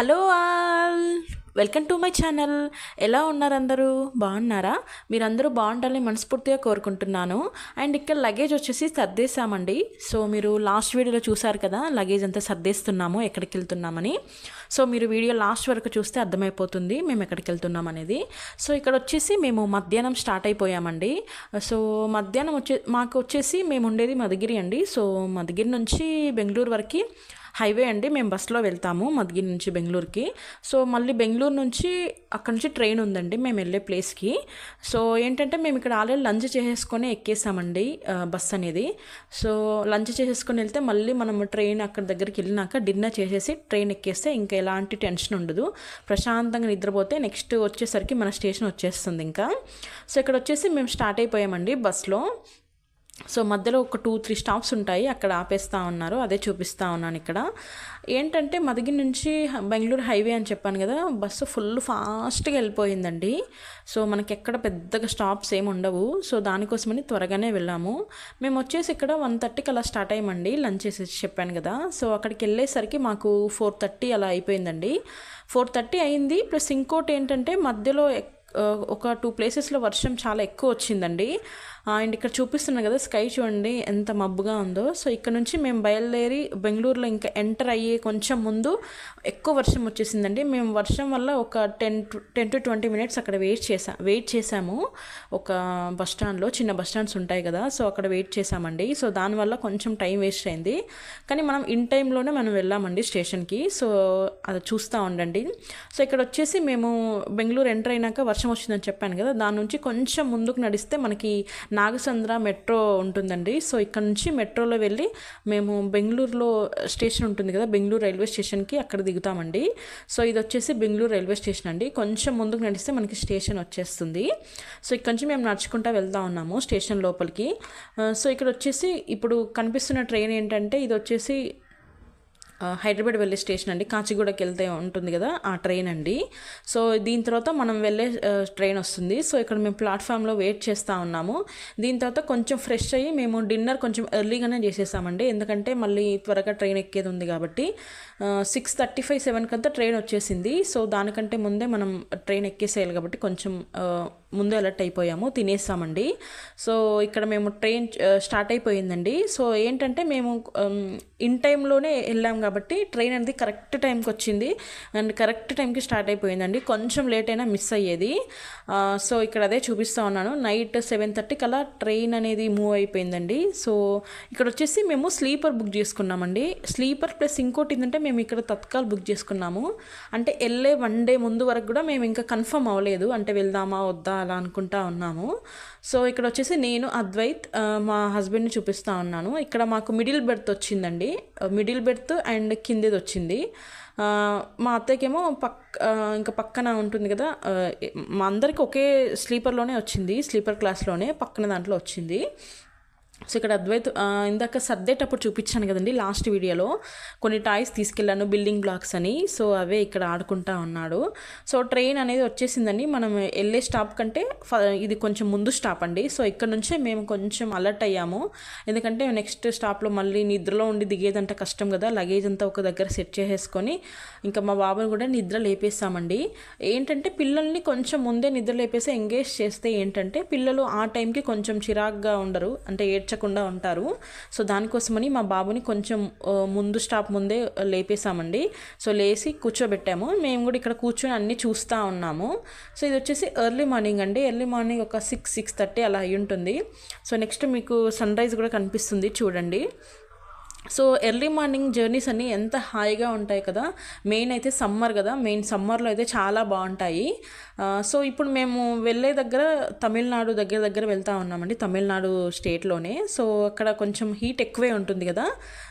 Hello all. Welcome to my channel. ఎలా ఉన్నారు అందరూ? బాగున్నారా? మీరందరూ బాగుండాలని మనస్ఫూర్తిగా కోరుకుంటున్నాను. అండ్ ఇక్కడ లగేజ్ వచ్చేసి సర్దేశామండి. సో మీరు లాస్ట్ వీడియోలో చూసారు కదా లగేజ్ అంతా సర్దేస్తున్నాము ఎక్కడికి వెళ్తున్నామని. సో మీరు వీడియో లాస్ట్ వరకు చూస్తే అర్థమైపోతుంది మేము ఎక్కడికి వెళ్తున్నాం అనేది. సో ఇక్కడ వచ్చేసి మేము మధ్యాహ్నం స్టార్ట్ అయిపోయామండి. సో మధ్యాహ్నం వచ్చే మాకు వచ్చేసి మేము ఉండేది మధుగిరి అండి. సో మధుగిరి నుంచి బెంగళూరు వరకు హైవే అండి. మేము బస్సులో వెళ్తాము మద్గిరి నుంచి బెంగళూరుకి. సో మళ్ళీ బెంగళూరు నుంచి అక్కడ నుంచి ట్రైన్ ఉందండి మేము వెళ్ళే ప్లేస్కి. సో ఏంటంటే మేము ఇక్కడ ఆల్రెడీ లంచ్ చేసేసుకొని ఎక్కేసామండి బస్ అనేది. సో లంచ్ చేసేసుకొని వెళ్తే మళ్ళీ మనం ట్రైన్ అక్కడ దగ్గరికి వెళ్ళినాక డిన్నర్ చేసేసి ట్రైన్ ఎక్కేస్తే ఇంకా ఎలాంటి టెన్షన్ ఉండదు. ప్రశాంతంగా నిద్రపోతే నెక్స్ట్ వచ్చేసరికి మన స్టేషన్ వచ్చేస్తుంది ఇంకా. సో ఇక్కడ వచ్చేసి మేము స్టార్ట్ అయిపోయామండి బస్లో. సో మధ్యలో ఒక టూ త్రీ స్టాప్స్ ఉంటాయి. అక్కడ ఆపేస్తా ఉన్నారు. అదే చూపిస్తా ఉన్నాను ఇక్కడ. ఏంటంటే మదిగి నుంచి బెంగళూరు హైవే అని చెప్పాను కదా బస్సు ఫుల్ ఫాస్ట్గా వెళ్ళిపోయిందండి. సో మనకి ఎక్కడ పెద్దగా స్టాప్స్ ఏమి ఉండవు. సో దానికోసమని త్వరగానే వెళ్ళాము. మేము వచ్చేసి ఇక్కడ వన్ థర్టీకి అలా స్టార్ట్ అయ్యామండి లంచ్ చేసేసి చెప్పాను కదా. సో అక్కడికి వెళ్ళేసరికి మాకు ఫోర్ థర్టీ అలా అయిపోయిందండి. ఫోర్ థర్టీ అయింది. ప్లస్ ఇంకోటి ఏంటంటే మధ్యలో ఒక టూ ప్లేసెస్లో వర్షం చాలా ఎక్కువ వచ్చిందండి. అండ్ ఇక్కడ చూపిస్తున్నాను కదా స్కై చూడండి ఎంత మబ్బుగా ఉందో. సో ఇక్కడ నుంచి మేము బయలుదేరి బెంగళూరులో ఇంకా ఎంటర్ అయ్యే కొంచెం ముందు ఎక్కువ వర్షం వచ్చేసిందండి. మేము వర్షం వల్ల ఒక ten ten to twenty minutes అక్కడ వెయిట్ చేసా వెయిట్ చేసాము. ఒక బస్ స్టాండ్లో చిన్న బస్ స్టాండ్స్ ఉంటాయి కదా సో అక్కడ వెయిట్ చేసామండి. సో దానివల్ల కొంచెం టైం వేస్ట్ అయింది. కానీ మనం ఇన్ టైంలోనే మనం వెళ్ళామండి స్టేషన్కి. సో అది చూస్తూ ఉండండి. సో ఇక్కడ వచ్చేసి మేము బెంగళూరు ఎంటర్ అయినాక వర్షం వచ్చిందని చెప్పాను కదా దాని నుంచి కొంచెం ముందుకు నడిస్తే మనకి నాగసంద్ర మెట్రో ఉంటుందండి. సో ఇక్కడ నుంచి మెట్రోలో వెళ్ళి మేము బెంగళూరులో స్టేషన్ ఉంటుంది కదా బెంగళూరు రైల్వే స్టేషన్కి అక్కడ దిగుతామండి. సో ఇది వచ్చేసి బెంగళూరు రైల్వే స్టేషన్ అండి. కొంచెం ముందుకు నడిస్తే మనకి స్టేషన్ వచ్చేస్తుంది. సో ఇక్కడ నుంచి మేము నడుచుకుంటా వెళ్తా ఉన్నాము స్టేషన్ లోపలికి. సో ఇక్కడ వచ్చేసి ఇప్పుడు కనిపిస్తున్న ట్రైన్ ఏంటంటే ఇది వచ్చేసి హైదరాబాద్ వెళ్ళే స్టేషన్ అండి. కాచిగూడకి వెళ్తే ఉంటుంది కదా ఆ ట్రైన్ అండి. సో దీని తర్వాత మనం వెళ్ళే ట్రైన్ వస్తుంది. సో ఇక్కడ మేము ప్లాట్ఫామ్లో వెయిట్ చేస్తూ ఉన్నాము. దీని తర్వాత కొంచెం ఫ్రెష్ అయ్యి మేము డిన్నర్ కొంచెం ఎర్లీగానే చేసేసామండి ఎందుకంటే మళ్ళీ త్వరగా ట్రైన్ ఎక్కేది ఉంది కాబట్టి సిక్స్ థర్టీ ఫైవ్ సెవెన్కి అంతా ట్రైన్ వచ్చేసింది. సో దానికంటే ముందే మనం ట్రైన్ ఎక్కేసేయాలి కాబట్టి కొంచెం ముందే అలర్ట్ అయిపోయాము తినేసామండి సో ఇక్కడ మేము ట్రైన్ స్టార్ట్ అయిపోయిందండి. సో ఏంటంటే మేము ఇన్ టైంలోనే వెళ్ళాం కాబట్టి కాబట్టి ట్రైన్ అనేది కరెక్ట్ టైంకి వచ్చింది. అండ్ కరెక్ట్ టైంకి స్టార్ట్ అయిపోయిందండి. కొంచెం లేట్ అయినా మిస్ అయ్యేది. సో ఇక్కడ అదే చూపిస్తూ ఉన్నాను. నైట్ సెవెన్ థర్టీకి అలా ట్రైన్ అనేది మూవ్ అయిపోయిందండి. సో ఇక్కడ వచ్చేసి మేము స్లీపర్ బుక్ చేసుకున్నామండి. స్లీపర్ ప్లస్ ఇంకోటి ఏంటంటే మేము ఇక్కడ తత్కాల్ బుక్ చేసుకున్నాము. అంటే వెళ్ళే వన్ డే ముందు వరకు కూడా మేము ఇంకా కన్ఫర్మ్ అవ్వలేదు. అంటే వెళ్దామా వద్దా అలా అనుకుంటా ఉన్నాము. సో ఇక్కడ వచ్చేసి నేను అద్వైత్ మా హస్బెండ్ని చూపిస్తా ఉన్నాను. ఇక్కడ మాకు మిడిల్ బెర్త్ వచ్చిందండి. మిడిల్ బెర్త్ అండ్ అండ్ కిందేది వచ్చింది. మా అత్తయ్యకేమో పక్ ఇంకా పక్కన ఉంటుంది కదా మా అందరికి ఒకే స్లీపర్లోనే వచ్చింది స్లీపర్ క్లాస్లోనే పక్కన దాంట్లో వచ్చింది. సో ఇక్కడ అద్వైత్ ఇందాక సర్దేటప్పుడు చూపించాను కదండి లాస్ట్ వీడియోలో. కొన్ని టాయ్స్ తీసుకెళ్ళాను బిల్డింగ్ బ్లాక్స్ అని. సో అవే ఇక్కడ ఆడుకుంటా ఉన్నాడు. సో ట్రైన్ అనేది వచ్చేసిందండి. మనం వెళ్ళే స్టాప్ కంటే ఫ- ఇది కొంచెం ముందు స్టాప్ అండి. సో ఇక్కడ నుంచే మేము కొంచెం అలర్ట్ అయ్యాము. ఎందుకంటే నెక్స్ట్ స్టాప్లో మళ్ళీ నిద్రలో ఉండి దిగేదంటే కష్టం కదా. లగేజ్ అంతా ఒక దగ్గర సెట్ చేసేసుకొని ఇంకా మా బాబుని కూడా నిద్ర లేపేస్తామండి. ఏంటంటే పిల్లల్ని కొంచెం ముందే నిద్ర లేపేసి ఎంగేజ్ చేస్తే ఏంటంటే పిల్లలు ఆ టైంకి కొంచెం చిరాగ్గా ఉండరు. అంటే ఏడ్చకుండా ఉంటారు. సో దానికోసమని మా బాబుని కొంచెం ముందు స్టాప్ ముందే లేపేసామండి సో లేచి కూర్చోబెట్టాము. మేము కూడా ఇక్కడ కూర్చొని అన్నీ చూస్తూ ఉన్నాము. సో ఇది వచ్చేసి ఎర్లీ మార్నింగ్ అండి. ఎర్లీ మార్నింగ్ ఒక సిక్స్ సిక్స్ థర్టీ అలా అయి ఉంటుంది సో నెక్స్ట్ మీకు సన్ రైజ్ కూడా కనిపిస్తుంది చూడండి. సో ఎర్లీ మార్నింగ్ జర్నీస్ అన్నీ ఎంత హాయిగా ఉంటాయి కదా మెయిన్ అయితే సమ్మర్ కదా మెయిన్ సమ్మర్లో అయితే చాలా బాగుంటాయి. సో ఇప్పుడు మేము వెళ్ళే దగ్గర తమిళనాడు దగ్గర దగ్గర వెళ్తా ఉన్నామండి తమిళనాడు స్టేట్లోనే. సో అక్కడ కొంచెం హీట్ ఎక్కువే ఉంటుంది కదా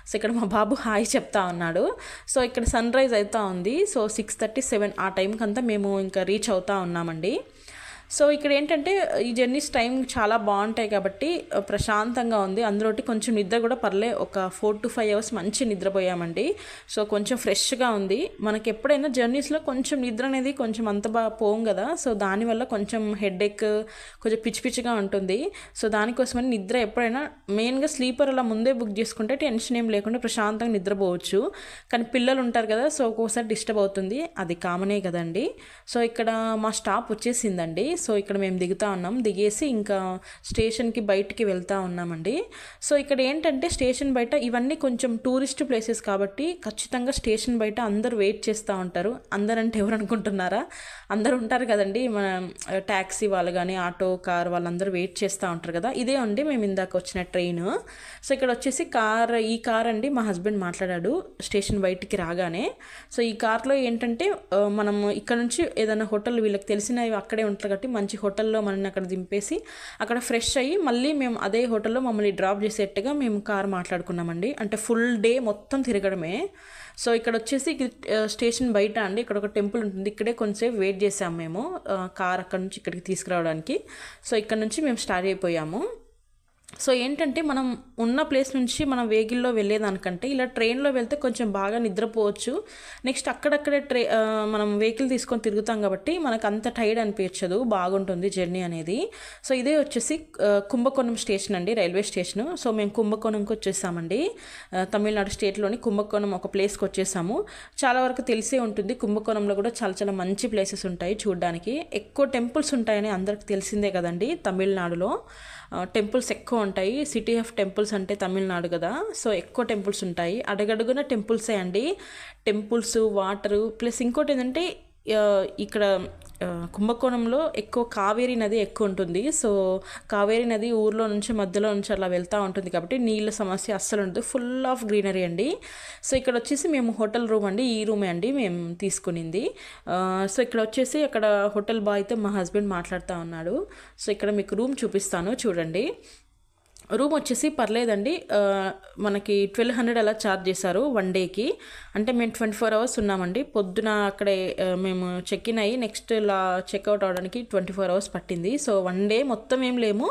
సో ఇక్కడ మా బాబు హాయ్ చెప్తా ఉన్నాడు. సో ఇక్కడ సన్ రైజ్ అవుతా ఉంది సో సిక్స్ థర్టీ సెవెన్ ఆ టైంకి అంతా మేము ఇంకా రీచ్ అవుతా ఉన్నామండి. సో ఇక్కడ ఏంటంటే ఈ జర్నీస్ టైం చాలా బాగుంటాయి కాబట్టి ప్రశాంతంగా ఉంది. అందులోటి కొంచెం నిద్ర కూడా పర్లే ఒక ఫోర్ టు ఫైవ్ అవర్స్ మంచి నిద్రపోయామండి. సో కొంచెం ఫ్రెష్గా ఉంది. మనకి ఎప్పుడైనా జర్నీస్లో కొంచెం నిద్ర అనేది కొంచెం అంత బాగా పోం కదా సో దానివల్ల కొంచెం హెడేక్ కొంచెం పిచ్చి పిచ్చిగా ఉంటుంది. సో దానికోసమని నిద్ర ఎప్పుడైనా మెయిన్గా స్లీపర్ అలా ముందే బుక్ చేసుకుంటే టెన్షన్ ఏం లేకుండా ప్రశాంతంగా నిద్రపోవచ్చు. కానీ పిల్లలు ఉంటారు కదా సో ఒక్కోసారి డిస్టర్బ్ అవుతుంది. అది కామనే కదండి. సో ఇక్కడ మా స్టాప్ వచ్చేసిందండి. సో ఇక్కడ మేము దిగుతా ఉన్నాం. దిగేసి ఇంకా స్టేషన్కి బయటికి వెళ్తా ఉన్నామండి. సో ఇక్కడ ఏంటంటే స్టేషన్ బయట ఇవన్నీ కొంచెం టూరిస్ట్ ప్లేసెస్ కాబట్టి ఖచ్చితంగా స్టేషన్ బయట అందరూ వెయిట్ చేస్తూ ఉంటారు. అందరంటే ఎవరు అనుకుంటున్నారా? అందరు ఉంటారు కదండి. మన ట్యాక్సీ వాళ్ళు కానీ ఆటో కార్ వాళ్ళందరూ వెయిట్ చేస్తూ ఉంటారు కదా. ఇదే అండి మేము ఇందాక వచ్చిన ట్రైన్. సో ఇక్కడ వచ్చేసి కార్ ఈ కార్ అండి మా హస్బెండ్ మాట్లాడాడు స్టేషన్ బయటికి రాగానే. సో ఈ కార్లో ఏంటంటే మనం ఇక్కడ నుంచి ఏదైనా హోటల్ వీళ్ళకి తెలిసినవి అక్కడే ఉంటారు కాబట్టి మంచి హోటల్లో మనల్ని అక్కడ దింపేసి అక్కడ ఫ్రెష్ అయ్యి మళ్ళీ మేము అదే హోటల్లో మమ్మల్ని డ్రాప్ చేసేట్టుగా మేము కార్ మాట్లాడుకున్నామండి. అంటే ఫుల్ డే మొత్తం తిరగడమే. సో ఇక్కడ వచ్చేసి స్టేషన్ బయట అండి. ఇక్కడ ఒక టెంపుల్ ఉంటుంది. ఇక్కడే కొంచెంసేపు వెయిట్ చేసాము మేము కార్ అక్కడ నుంచి ఇక్కడికి తీసుకురావడానికి. సో ఇక్కడ నుంచి మేము స్టార్ట్ అయిపోయాము. సో ఏంటంటే మనం ఉన్న ప్లేస్ నుంచి మనం వెహికల్లో వెళ్ళేదానికంటే ఇలా ట్రైన్లో వెళ్తే కొంచెం బాగా నిద్రపోవచ్చు. నెక్స్ట్ అక్కడక్కడే ట్రై మనం వెహికల్ తీసుకొని తిరుగుతాం కాబట్టి మనకు అంత టైర్డ్ అనిపించదు. బాగుంటుంది జర్నీ అనేది. సో ఇదే వచ్చేసి కుంభకోణం స్టేషన్ అండి రైల్వే స్టేషన్. సో మేము కుంభకోణంకి వచ్చేసామండి. తమిళనాడు స్టేట్లోని కుంభకోణం ఒక ప్లేస్కి వచ్చేసాము. చాలా వరకు తెలిసే ఉంటుంది కుంభకోణంలో కూడా చాలా చాలా మంచి ప్లేసెస్ ఉంటాయి చూడడానికి. ఎక్కువ టెంపుల్స్ ఉంటాయని అందరికి తెలిసిందే కదండి తమిళనాడులో. టెంపుల్స్ ఎక్కువ ఉంటాయి. సిటీ ఆఫ్ టెంపుల్స్ అంటే తమిళనాడు కదా. సో ఎక్కువ టెంపుల్స్ ఉంటాయి. అడగడుగున టెంపుల్సే అండి. టెంపుల్స్ వాటరు ప్లస్ ఇంకోటి ఏంటంటే ఇక్కడ కుంభకోణంలో ఎక్కువ కావేరీ నది ఎక్కువ ఉంటుంది. సో కావేరీ నది ఊర్లో నుంచి మధ్యలో నుంచి అలా వెళ్తూ ఉంటుంది కాబట్టి నీళ్ళ సమస్య అస్సలు ఉంటుంది ఫుల్ ఆఫ్ గ్రీనరీ అండి. సో ఇక్కడ వచ్చేసి మేము హోటల్ రూమ్ అండి. ఈ రూమే అండి మేము తీసుకునింది. సో ఇక్కడ వచ్చేసి అక్కడ హోటల్ బాయ్తో మా హస్బెండ్ మాట్లాడుతూ ఉన్నాడు. సో ఇక్కడ మీకు రూమ్ చూపిస్తాను. చూడండి. రూమ్ వచ్చేసి పర్లేదండి. మనకి ట్వెల్వ్ హండ్రెడ్ అలా ఛార్జ్ చేశారు వన్ డేకి. అంటే మేము ట్వంటీ ఫోర్ అవర్స్ ఉన్నామండి. పొద్దున అక్కడే మేము చెక్ ఇన్ అయ్యి నెక్స్ట్ ఇలా చెక్అవుట్ అవడానికి ట్వంటీ ఫోర్ అవర్స్ పట్టింది. సో వన్ డే మొత్తం ఏం లేము.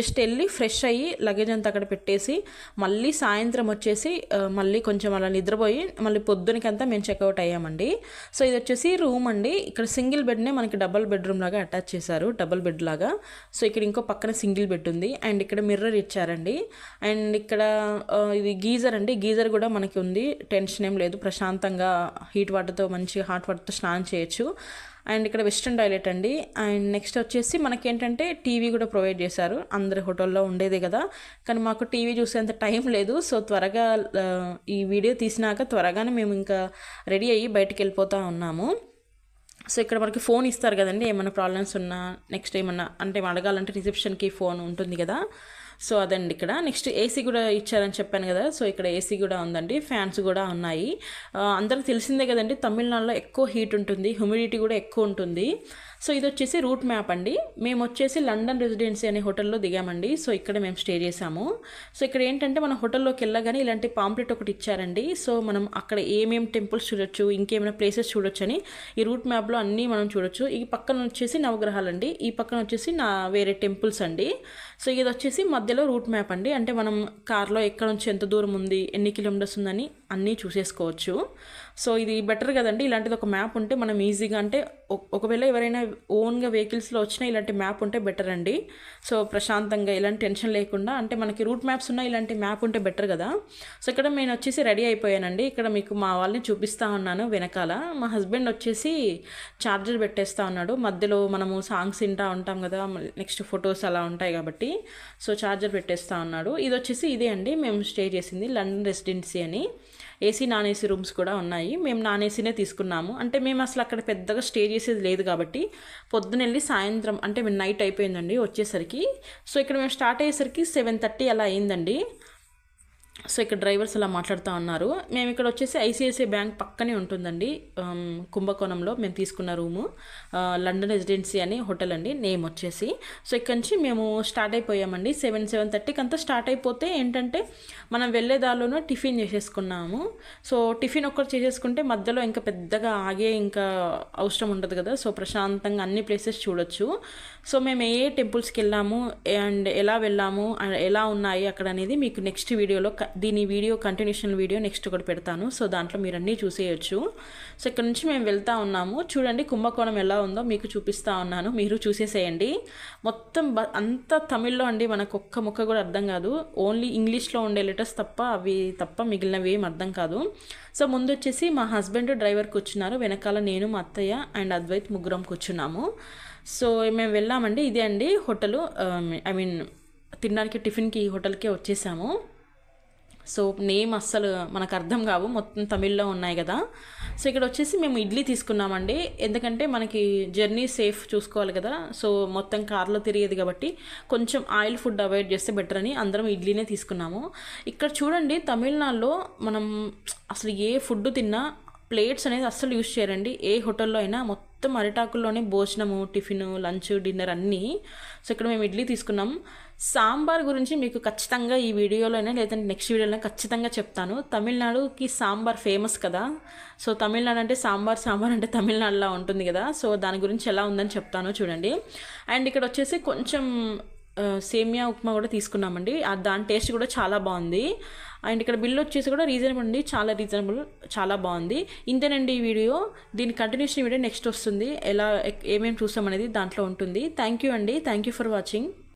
జస్ట్ వెళ్ళి ఫ్రెష్ అయ్యి లగేజ్ అంతా అక్కడ పెట్టేసి మళ్ళీ సాయంత్రం వచ్చేసి మళ్ళీ కొంచెం అలా నిద్రపోయి మళ్ళీ పొద్దునకంతా మేము చెక్అవుట్ అయ్యామండి. సో ఇది వచ్చేసి రూమ్ అండి. ఇక్కడ సింగిల్ బెడ్నే మనకి డబల్ బెడ్రూమ్ లాగా అటాచ్ చేశారు. డబల్ బెడ్ లాగా. సో ఇక్కడ ఇంకో పక్కన సింగిల్ బెడ్ ఉంది. అండ్ ఇక్కడ మిర్రర్ ఇచ్చారు. ఇచ్చారండి. అండ్ ఇక్కడ ఇది గీజర్ అండి. గీజర్ కూడా మనకి ఉంది. టెన్షన్ ఏం లేదు. ప్రశాంతంగా హీట్ వాటర్తో మంచి హాట్ వాటర్తో స్నానం చేయొచ్చు. అండ్ ఇక్కడ వెస్ట్రన్ టాయిలెట్ అండి. అండ్ నెక్స్ట్ వచ్చేసి మనకి ఏంటంటే టీవీ కూడా ప్రొవైడ్ చేశారు. అందరి హోటల్లో ఉండేదే కదా. కానీ మాకు టీవీ చూసేంత టైం లేదు. సో త్వరగా ఈ వీడియో తీసినాక త్వరగానే మేము ఇంకా రెడీ అయ్యి బయటికి వెళ్ళిపోతూ ఉన్నాము. సో ఇక్కడ మనకి ఫోన్ ఇస్తారు కదండి ఏమైనా ప్రాబ్లమ్స్ ఉన్నా నెక్స్ట్ ఏమన్నా అంటే అడగాలంటే రిసెప్షన్కి ఫోన్ ఉంటుంది కదా. సో అదండి ఇక్కడ. నెక్స్ట్ ఏసీ కూడా ఇచ్చారని చెప్పాను కదా. సో ఇక్కడ ఏసీ కూడా ఉందండి ఫ్యాన్స్ కూడా ఉన్నాయి. ఆ, అందరికి తెలిసిందే కదండి తమిళనాడులో ఎక్కువ హీట్ ఉంటుంది హ్యూమిడిటీ కూడా ఎక్కువ ఉంటుంది. సో ఇది వచ్చేసి రూట్ మ్యాప్ అండి. మేము వచ్చేసి లండన్ రెసిడెన్సీ అనే హోటల్లో దిగామండి. సో ఇక్కడ మేము స్టే చేసాము సో ఇక్కడ ఏంటంటే మన హోటల్లోకి వెళ్ళగానే ఇలాంటి పాంప్లెట్ ఒకటి ఇచ్చారండి. సో మనం అక్కడ ఏమేమి టెంపుల్స్ చూడొచ్చు ఇంకేమైనా ప్లేసెస్ చూడొచ్చు అని ఈ రూట్ మ్యాప్లో అన్నీ మనం చూడొచ్చు. ఈ పక్కన వచ్చేసి నవగ్రహాలండి. ఈ పక్కన వచ్చేసి నా వేరే టెంపుల్స్ అండి. సో ఇది వచ్చేసి మధ్యలో రూట్ మ్యాప్ అండి. అంటే మనం కార్లో ఎక్కడ నుంచి ఎంత దూరం ఉంది ఎన్ని కిలోమీటర్స్ ఉందని అన్నీ చూసేసుకోవచ్చు. సో ఇది బెటర్ కదండి. ఇలాంటిది ఒక మ్యాప్ ఉంటే మనం ఈజీగా అంటే ఒకవేళ ఎవరైనా ఓన్గా వెహికల్స్లో వచ్చినా ఇలాంటి మ్యాప్ ఉంటే బెటర్ అండి. సో ప్రశాంతంగా ఇలాంటి టెన్షన్ లేకుండా అంటే మనకి రూట్ మ్యాప్స్ ఉన్న ఇలాంటి మ్యాప్ ఉంటే బెటర్ కదా. సో ఇక్కడ నేను వచ్చేసి రెడీ అయిపోయానండి. ఇక్కడ మీకు మా వాళ్ళని చూపిస్తా ఉన్నాను వెనకాల. మా హస్బెండ్ వచ్చేసి ఛార్జర్ పెట్టేస్తా ఉన్నాడు. మధ్యలో మనము సాంగ్స్ వింటా ఉంటాం కదా నెక్స్ట్ ఫొటోస్ అలా ఉంటాయి కాబట్టి. సో ఛార్జర్ పెట్టేస్తా ఉన్నాడు. ఇది వచ్చేసి ఇదే అండి. మేము స్టే చేసింది లండన్ రెసిడెన్సీ అని. ఏసీ నాన్ ఏసీ రూమ్స్ కూడా ఉన్నాయి. మేము నాన్ ఏసీనే తీసుకున్నాము. అంటే మేము అసలు అక్కడ పెద్దగా స్టే చేసేది లేదు కాబట్టి పొద్దున వెళ్ళి సాయంత్రం అంటే మేము నైట్ అయిపోయిందండి వచ్చేసరికి. సో ఇక్కడ మేము స్టార్ట్ అయ్యేసరికి సెవెన్ థర్టీ అలా అయిందండి. సో ఇక్కడ డ్రైవర్స్ అలా మాట్లాడుతూ ఉన్నారు. మేము ఇక్కడ వచ్చేసి ఐసిఐసిఐ బ్యాంక్ పక్కనే ఉంటుందండి. కుంభకోణంలో మేము తీసుకున్న రూము. లండన్ రెసిడెన్సీ అని హోటల్ అండి నేమ్ వచ్చేసి. సో ఇక్కడ నుంచి మేము స్టార్ట్ అయిపోయామండి. సెవెన్ సెవెన్ థర్టీకి అంతా స్టార్ట్ అయిపోతే ఏంటంటే మనం వెళ్ళే దారిలోనే టిఫిన్ చేసేసుకున్నాము. సో టిఫిన్ ఒక్కటి చేసేసుకుంటే మధ్యలో ఇంకా పెద్దగా ఆగే ఇంకా అవసరం ఉండదు కదా. సో ప్రశాంతంగా అన్ని ప్లేసెస్ చూడొచ్చు. సో మేము ఏ టెంపుల్స్కి వెళ్ళాము అండ్ ఎలా వెళ్ళాము ఎలా ఉన్నాయి అక్కడ అనేది మీకు నెక్స్ట్ వీడియోలో క- దీని వీడియో కంటిన్యూషన్ వీడియో నెక్స్ట్ కూడా పెడతాను. సో దాంట్లో మీరు అన్నీ చూసేయచ్చు. సో ఇక్కడ నుంచి మేము వెళ్తా ఉన్నాము. చూడండి కుంభకోణం ఎలా ఉందో మీకు చూపిస్తా ఉన్నాను. మీరు చూసేసేయండి. మొత్తం బ అంతా తమిళ్ళో అండి. మనకు ఒక్క ముక్క కూడా అర్థం కాదు. ఓన్లీ ఇంగ్లీష్లో ఉండే లెటర్స్ తప్ప అవి తప్ప మిగిలినవి ఏం అర్థం కాదు. సో ముందు వచ్చేసి మా హస్బెండ్ డ్రైవర్ కూర్చున్నారు. వెనకాల నేను మా అత్తయ్య అండ్ అద్వైత్ ముగ్గురం కూర్చున్నాము. సో మేము వెళ్ళామండి. ఇదే అండి హోటలు. ఐ మీన్ తినడానికి టిఫిన్కి ఈ హోటల్కే వచ్చేసాము. సో నేమ్ అస్సలు మనకు అర్థం కావు. మొత్తం తమిళ్ళో ఉన్నాయి కదా. సో ఇక్కడ వచ్చేసి మేము ఇడ్లీ తీసుకున్నామండి. ఎందుకంటే మనకి జర్నీ సేఫ్ చూసుకోవాలి కదా. సో మొత్తం కార్లో తిరిగేది కాబట్టి కొంచెం ఆయిల్ ఫుడ్ అవాయిడ్ చేస్తే బెటర్ అని అందరం ఇడ్లీనే తీసుకున్నాము. ఇక్కడ చూడండి తమిళనాడులో మనం అసలు ఏ ఫుడ్ తిన్నా ప్లేట్స్ అనేది అస్సలు యూజ్ చేయరండి. ఏ హోటల్లో అయినా మొత్తం అరిటాకుల్లోనే భోజనము టిఫిన్ లంచ్ డిన్నర్ అన్నీ. సో ఇక్కడ మేము ఇడ్లీ తీసుకున్నాం. సాంబార్ గురించి మీకు ఖచ్చితంగా ఈ వీడియోలోనే లేదంటే నెక్స్ట్ వీడియోలో ఖచ్చితంగా చెప్తాను. తమిళనాడుకి సాంబార్ ఫేమస్ కదా. సో తమిళనాడు అంటే సాంబార్ సాంబార్ అంటే తమిళనాడులో ఉంటుంది కదా. సో దాని గురించి ఎలా ఉందని చెప్తాను చూడండి. అండ్ ఇక్కడ వచ్చేసి కొంచెం సేమియా ఉప్మా కూడా తీసుకున్నామండి. ఆ దాని టేస్ట్ కూడా చాలా బాగుంది. అండ్ ఇక్కడ బిల్ వచ్చేసి కూడా రీజనబుల్ అండి చాలా రీజనబుల్ చాలా బాగుంది. ఇంతేనండి ఈ వీడియో. దీని కంటిన్యూషన్ వీడియో నెక్స్ట్ వస్తుంది. ఎలా ఏమేమి చూసామనేది దాంట్లో ఉంటుంది. థ్యాంక్ యూ అండి. Thank you for watching